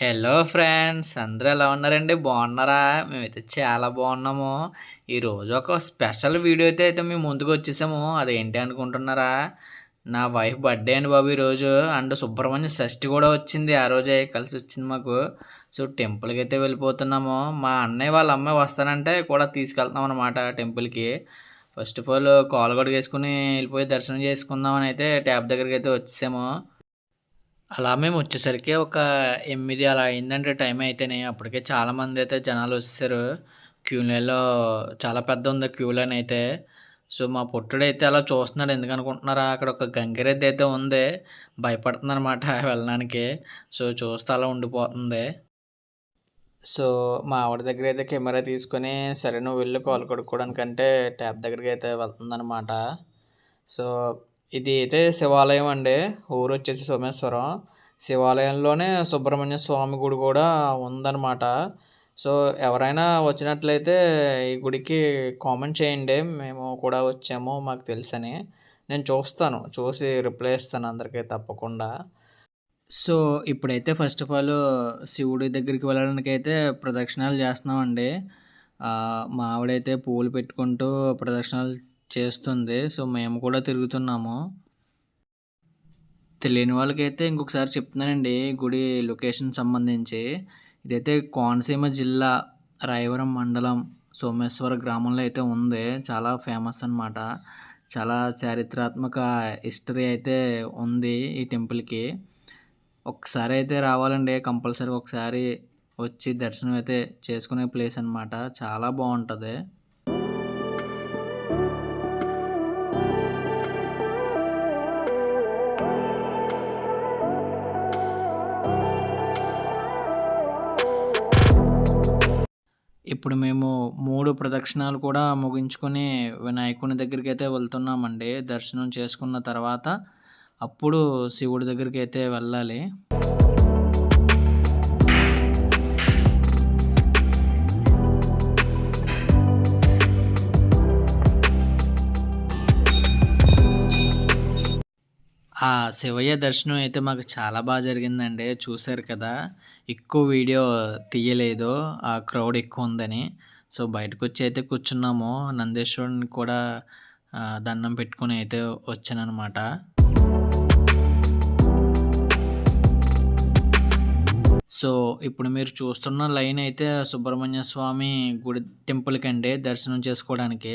Hello friends అందరూ ఎలా ఉన్నారండి? బాగున్నారా? మేమైతే చాలా బాగున్నాము. ఈరోజు ఒక స్పెషల్ వీడియో అయితే అయితే మేము ముందుకు వచ్చేసాము. అదేంటి అనుకుంటున్నారా? నా వైఫ్ బర్త్డే అండి బాబు ఈరోజు అండ్ సుబ్రహ్మణ్య షష్ఠి కూడా వచ్చింది ఆ రోజే కలిసి వచ్చింది మాకు. సో టెంపుల్కి అయితే వెళ్ళిపోతున్నాము. మా అన్నయ్య వాళ్ళ అమ్మాయి వస్తానంటే కూడా తీసుకెళ్తున్నాం అనమాట టెంపుల్కి ఫస్ట్ ఆఫ్ ఆల్ కాల్ కూడా వేసుకుని వెళ్ళిపోయి దర్శనం చేసుకుందామని అయితే ట్యాబ్ దగ్గరికి అయితే వచ్చేసాము. అలా మేము వచ్చేసరికి ఒక ఎనిమిది అలా అయిందంటే టైం అయితేనే. అప్పటికే చాలామంది అయితే జనాలు వచ్చేసారు క్యూ చాలా పెద్ద ఉంది క్యూలు అని అయితే. సో మా పుట్టుడైతే అలా చూస్తున్నాడు. ఎందుకు అనుకుంటున్నారా అక్కడ ఒక గంగిరెద్ది అయితే ఉంది. భయపడుతుందన్నమాట వెళ్ళడానికి. సో చూస్తే అలా ఉండిపోతుంది. సో మా ఆవిడ దగ్గర అయితే కెమెరా తీసుకొని సరే నువ్వు వెళ్ళి కాల్ కొడుకోవడానికంటే ట్యాబ్ దగ్గరికి అయితే వెళ్తుందనమాట సో ఇది అయితే శివాలయం అండి. ఊరు వచ్చేసి సోమేశ్వరం. శివాలయంలోనే సుబ్రహ్మణ్య స్వామి గుడి కూడా ఉందన్నమాట. సో ఎవరైనా వచ్చినట్లయితే ఈ గుడికి కామెంట్ చేయండి. మేము కూడా వచ్చాము మాకు తెలుసని. నేను చూస్తాను. చూసి రిప్లై ఇస్తాను అందరికీ తప్పకుండా. సో ఇప్పుడైతే ఫస్ట్ ఆఫ్ ఆల్ శివుడి దగ్గరికి వెళ్ళడానికి అయితే ప్రదక్షిణాలు చేస్తున్నామండి. మావిడైతే మా ఆవిడైతే పెట్టుకుంటూ ప్రదక్షిణాలు చేస్తుంది. సో మేము కూడా తిరుగుతున్నాము. తెలియని వాళ్ళకైతే ఇంకొకసారి చెప్తున్నానండి. గుడి లొకేషన్ సంబంధించి. ఇదైతే కోనసీమ జిల్లా రాయవరం మండలం సోమేశ్వర గ్రామంలో అయితే ఉంది. చాలా ఫేమస్ అనమాట చాలా చారిత్రాత్మక హిస్టరీ అయితే ఉంది ఈ టెంపుల్కి. ఒకసారి అయితే రావాలండి. కంపల్సరీ ఒకసారి వచ్చి దర్శనం అయితే చేసుకునే ప్లేస్ అనమాట చాలా బాగుంటుంది. ఇప్పుడు మేము మూడు ప్రదక్షిణాలు కూడా ముగించుకొని వినాయకుని దగ్గరికి అయితే వెళ్తున్నామండి. దర్శనం చేసుకున్న తర్వాత అప్పుడు శివుడి దగ్గరికి అయితే వెళ్ళాలి. ఆ శివయ్య దర్శనం అయితే మాకు చాలా బాగా జరిగిందండి. చూశారు కదా ఎక్కువ వీడియో తీయలేదు. ఆ క్రౌడ్ ఎక్కువ ఉందని. సో బయటకు వచ్చి అయితే కూర్చున్నాము. నందేశ్వరుని కూడా దండం పెట్టుకుని అయితే వచ్చానమాట సో ఇప్పుడు మీరు చూస్తున్న లైన్ అయితే సుబ్రహ్మణ్య స్వామి గుడి టెంపుల్కి అండి దర్శనం చేసుకోవడానికి.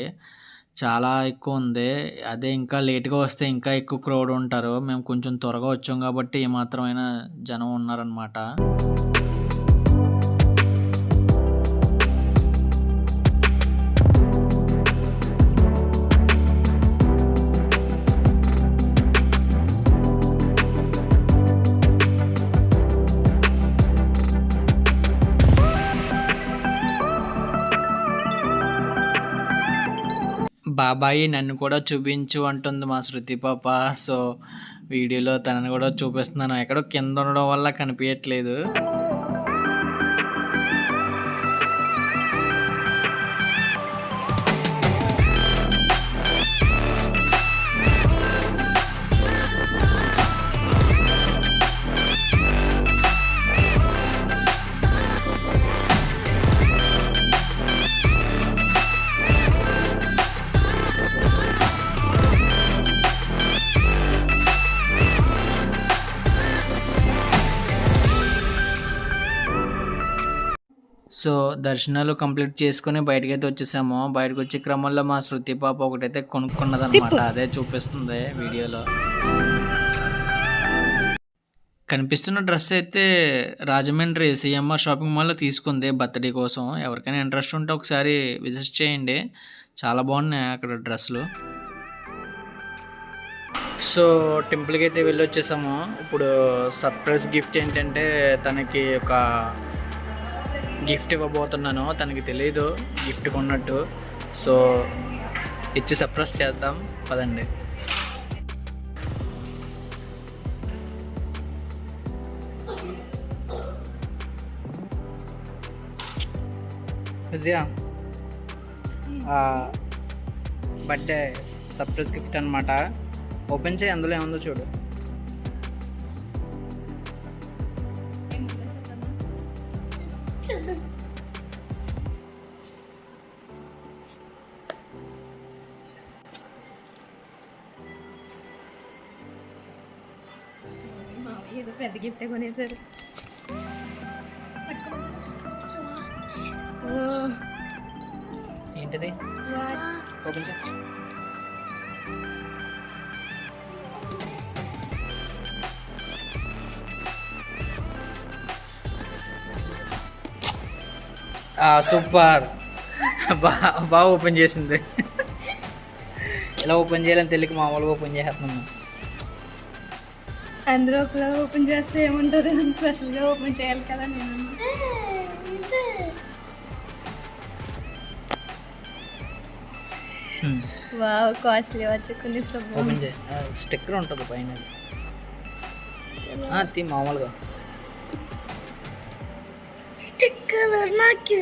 చాలా ఎక్కువ ఉంది. అదే ఇంకా లేట్గా వస్తే ఇంకా ఎక్కువ క్రౌడ్ ఉంటారు. మేము కొంచెం త్వరగా వచ్చాం కాబట్టి ఏమాత్రమైన జనం ఉన్నారనమాట బాబాయి నన్ను కూడా చూపించు అంటుంది మా శృతి పాప. సో వీడియోలో తనని కూడా చూపిస్తున్నాను. ఎక్కడో కింద ఉండడం వల్ల కనిపించట్లేదు సో దర్శనాలు కంప్లీట్ చేసుకుని బయటకైతే వచ్చేసాము. బయటకు వచ్చే క్రమంలో మా శృతి పాప ఒకటైతే కొనుక్కున్నదన్నమాట. అదే చూపిస్తుంది వీడియోలో. కనిపిస్తున్న డ్రెస్ అయితే రాజమండ్రి సిఎంఆర్ షాపింగ్ మాల్లో తీసుకుంది బర్త్డే కోసం. ఎవరికైనా ఇంట్రెస్ట్ ఉంటే ఒకసారి విజిట్ చేయండి. చాలా బాగున్నాయి అక్కడ డ్రెస్సులు. సో టెంపుల్కి అయితే వెళ్ళి వచ్చేసాము ఇప్పుడు సర్ప్రైజ్ గిఫ్ట్ ఏంటంటే తనకి ఒక గిఫ్ట్ ఇవ్వబోతున్నాను తనకి తెలియదు గిఫ్ట్ కొన్నట్టు. సో ఇచ్చి సర్ప్రైజ్ చేద్దాం పదండి. విజయ బర్త్డే సర్ప్రైజ్ గిఫ్ట్ అనమాట ఓపెన్ చేయి అందులో ఏముందో చూడు. చూద్దాం ఏదో పెద్ద గిఫ్ట్ కొనేసారు ఏంటిది వాచ్ ఓపెన్ సూపర్. బా బాగా ఓపెన్ చేసింది. ఇలా ఓపెన్ చేయాలని తెలియక మామూలుగా ఓపెన్ చేస్తున్నాము అందరూ ఒకలా ఓపెన్ చేస్తే ఏముంటుంది? స్పెషల్గా ఓపెన్ చేయాలి కదా నేను వావ్ కాస్ట్లీ వాచ్ కొనేసాము ఓపెన్ చేయి. స్టిక్కర్ ఉంటుంది పైన తీ మామూలుగా. స్టిక్కర్ నాకు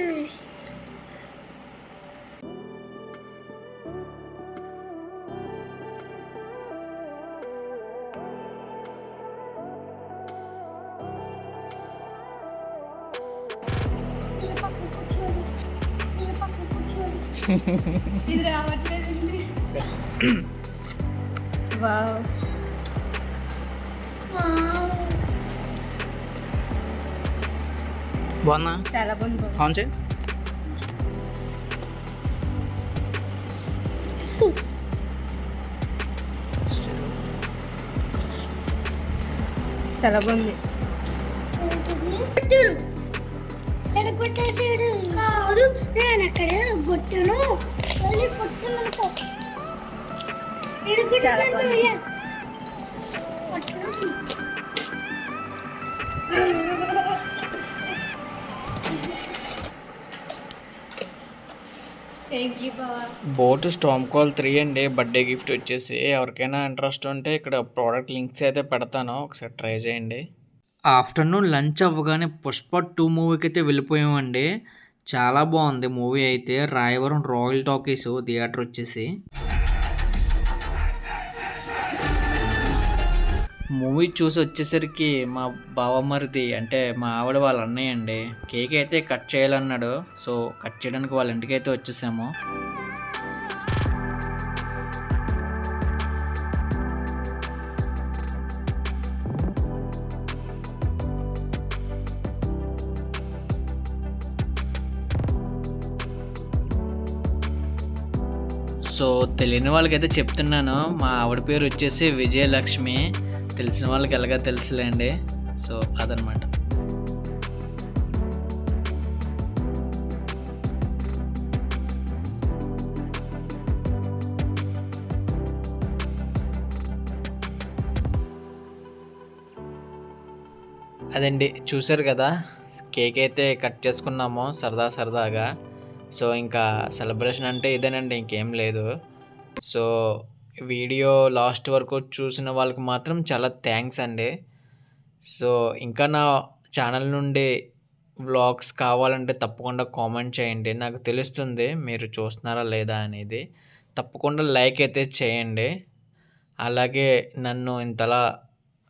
ఇలా పక్కన కూర్చోండి ఇలా పక్కన కూర్చోండి ఇది రావట్లేదండి వావ్ వావ్ బాగున్నా? చాలా బాగుంది. ఆన్ చేయి. చాలా బాగుంది. కొట్టాడు ఎడగొట్టేసాడు కాదు నేను ఎక్కడే కొట్టాను కొట్టాను బోట్ స్టామ్ కాల్ త్రీ అండి. బర్త్డే గిఫ్ట్ వచ్చేసి. ఎవరికైనా ఇంట్రెస్ట్ ఉంటే ఇక్కడ ప్రోడక్ట్ లింక్స్ అయితే పెడతాను. ఒకసారి ట్రై చేయండి. ఆఫ్టర్నూన్ లంచ్ అవ్వగానే పుష్ప టూ మూవీకి అయితే వెళ్ళిపోయామండి. చాలా బాగుంది మూవీ అయితే. రాయవరం రాయల్ టాకీస్ థియేటర్ వచ్చేసి. మూవీ చూసి వచ్చేసరికి మా బావమరిది అంటే మా ఆవిడ వాళ్ళ అన్నయ్య అండి కేక్ అయితే కట్ చేయాలన్నాడు. సో కట్ చేయడానికి వాళ్ళ ఇంటికి అయితే వచ్చేసాము. సో తెలియని వాళ్ళకైతే చెప్తున్నాను. మా ఆవిడ పేరు వచ్చేసి విజయలక్ష్మి. తెలిసిన వాళ్ళకి ఎలాగా తెలుసులేండి. సో అదనమాట. అదండి చూసారు కదా? కేక్ అయితే కట్ చేసుకున్నాము సరదా సరదాగా. సో ఇంకా సెలబ్రేషన్ అంటే ఇదేనండి ఇంకేం లేదు. సో వీడియో లాస్ట్ వరకు చూసిన వాళ్ళకి మాత్రం చాలా థ్యాంక్స్ అండి. సో ఇంకా నా ఛానల్ నుండి వ్లాగ్స్ కావాలంటే తప్పకుండా కామెంట్ చేయండి. నాకు తెలుస్తుంది మీరు చూస్తున్నారా లేదా అనేది. తప్పకుండా లైక్ అయితే చేయండి. అలాగే నన్ను ఇంతలా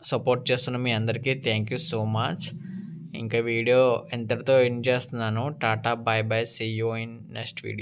సపోర్ట్ చేస్తున్న మీ అందరికీ థ్యాంక్ యూ సో మచ్. ఇంకా వీడియో ఇంతటితో ఎండ్ చేస్తున్నాను tata bye bye see you in next video.